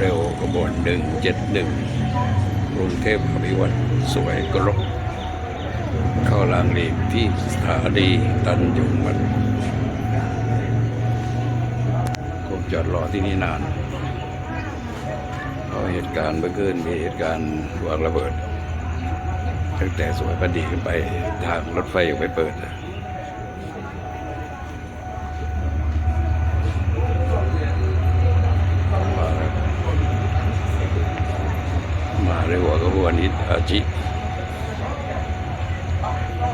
เร็วขบวนหนึ่งเจ็ดหนึ่งกรุงเทพอภิวัตสวยกรกเข้าลางลีกที่สถานีตันยุงมันคงจอดรอที่นี่นานเพราะเหตุการณ์เมื่อคืนมีเหตุการณ์วางระเบิด ตั้งแต่สวยพอดีขึ้นไปทางรถไฟยังไม่เปิดมา ในหัวขบวนอิตาจิ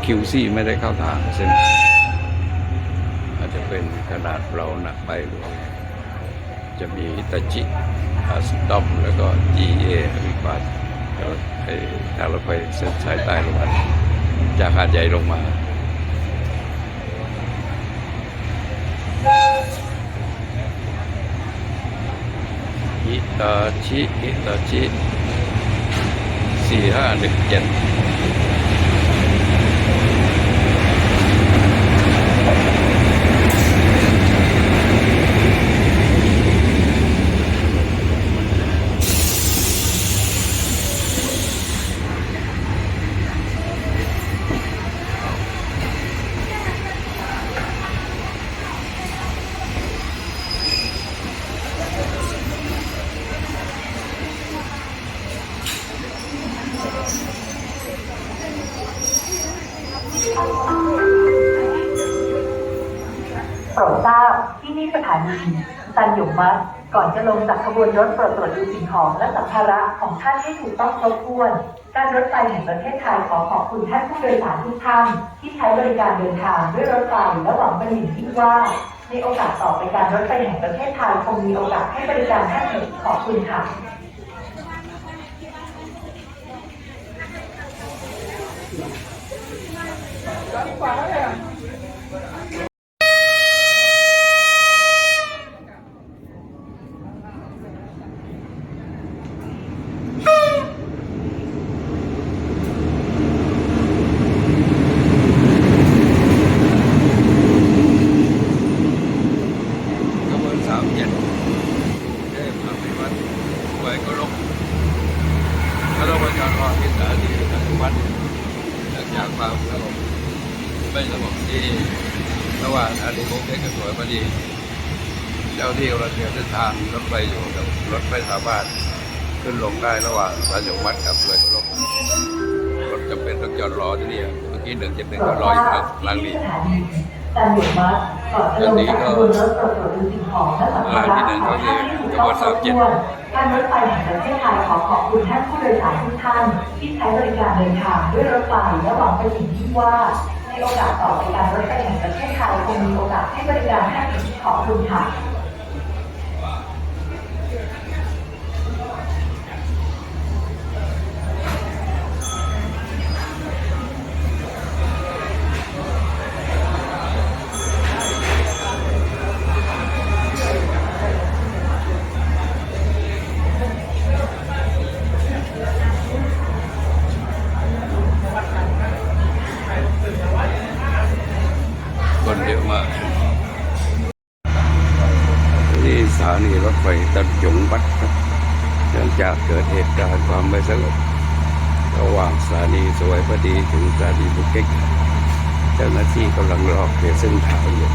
คิวซี่ไม่ได้เข้าทางเส้นอาจจะเป็นขนาดเราหนักไปหรือจะมีอิตาจิอาสตอมแล้วก็ GA วิบัตแล้วไอ้ทางรถไฟเส้นสายใต้ลงมาจากหาดใหญ่ลงมาอิตาชิอิตาชิ สี่ห้าหนึ่งเจ็ดานีซันหยงมัดก่อนจะลงจากขบวนรถโปรดตรวจดูสิ่งของและสัมภาระของท่านให้ถูกต้องครบถ้วน การรถไฟแห่งประเทศไทยขอขอบคุณท่านผู้โดยสารทุกท่านที่ใช้บริการเดินทางด้วยรถไฟและหวังเป็นอย่างยิ่งว่า ในโอกาสต่อไปการรถไฟแห่งประเทศไทยคงมีโอกาสให้บริการท่านอีกขอบคุณค่ะขบวนสามเจ็ดเทพอภิวัตสวยกรกถ้าเราไปจอดรอที่สถานีตันยุวัดเนื่องจากความสงบ ไม่สงบที่ระหว่างสถานีกรุงเทพกับสวยพอดีเจ้าที่เราเตรียมเส้นทางรถไฟอยู่กับรถไม่สามารถขึ้นลงได้ระหว่างสานีวัดกับสวยกรกรถจำเป็นต้องจอดรอที่นี่เมื่อกี้หนึ่งเจ็ดหนึ่งก็รออยู่ทางหลังนี้สถานีตันหยงมัดก่อนจะลงจากขบวนรถโปรดตรวจดูสิ่งของและสัมภาระของท่ถูกต้องครบถ้วนการรถไฟแห่งประเทศไทยขอขอบคุณท่านผู้โดยสารทุกท่าน ที่ใช้บริการเดินทางด้วยรถไฟและหวังเป็นอย่งยิ่ว่า โอกาสต่อในการรถไฟแห่งประเทศไทยคงมีโอกาสให้บริการท่านอีกขอบคุณค่ะ จากเกิดเหตุการณ์ความไม่สงบระหว่างสถานีสวยพอดีถึงสถานีบุกเก็กเจ้าหน้าที่กำลังรอเคลียร์เส้นทางอยู่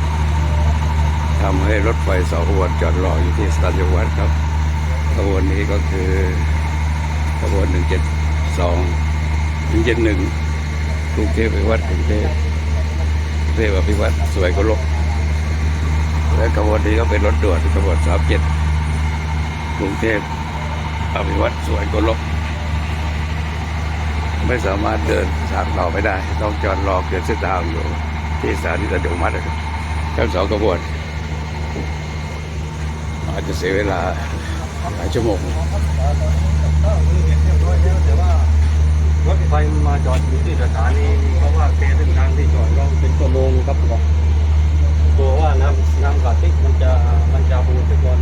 ทำให้รถไฟสองขบวนจอดรออยู่ที่สถานีวัดครับขบวนนี้ก็คือขบวนหนึ่งเจ็ดสองหนึ่งเจ็ดหนึ่งกรุงเทพไปวัดกรุงเทพเทพอภิวัตสวยกว่าโลกและขบวนนี้ก็เป็นรถด่วนขบวนสามเจ็ดกรุงเทพ อภิวัตสวยกลกไม่สามารถเดินทางต่อไปได้ ต้องจอดรอเปลี่ยนเส้นทางอยู่ที่สถานีตะดงมัดนะครับทั้งสองขบวนอาจจะเสียเวลาหลายชั่วโมงแต่ว่ารถไฟมาจอดอยู่ที่สถานีเพราะว่าเปลี่ยนเส้นทางที่จอดก็เป็นชั่วโมงครับบอกกลัวว่าน้ำน้ำกระติกมันจะมันจะบูดไปก่อน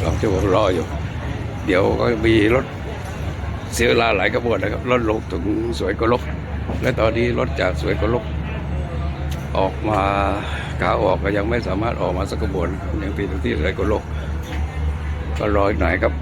สองชั่วโมงรออยู่ เดี๋ยวก็มีรถเสียเวลาหลายขบวนนะครับ รถลงถึงสวยกลกและตอนนี้รถจากสวยกลกออกมาขาออกก็ยังไม่สามารถออกมาสักขบวน ยังติดที่สวยกลกก็รออีกหน่อยครับ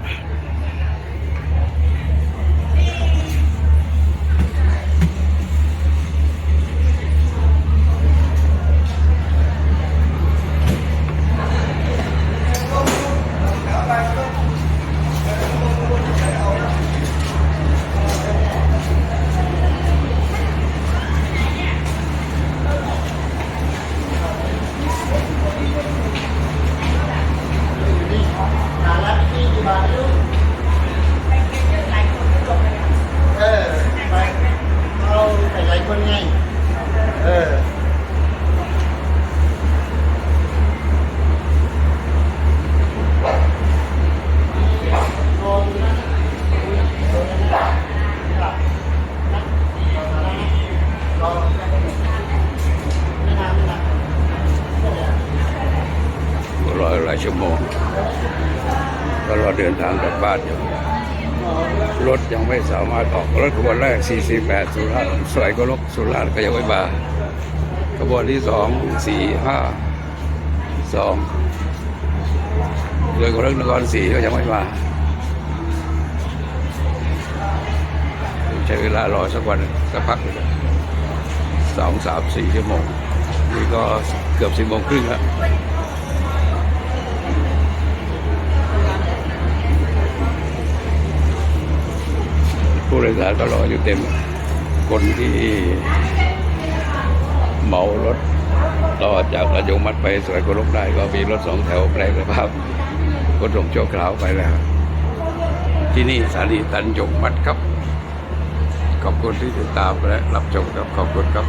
ก็รอเดินทางกลับบ้านอยู่รถยังไม่สามารถออกรถขบวนแรก448สุราษฎร์สวยก็ลกสุราษฎร์ก็ยังไม่มาขบวนที่ 2 4 5 2เลยก็เรื่องนครศรีก็ยังไม่มาใช้เวลารอสักวันสักพักสองสามสี่ชั่วโมงนี่ก็เกือบสิบโมงครึ่งแล้ว ผู้โดาก็รออยู่เต็ม คนที่เหมารถต่อจากระยงมัดไปสวยกรกได้ ก็มีรถสองแถวแปลสภาพขนส่งชั่วคราวไปแล้ว ที่นี่สถานีตันยงมัดครับ ขอบคุณที่ติดตามและรับชมครับขอบคุณครับ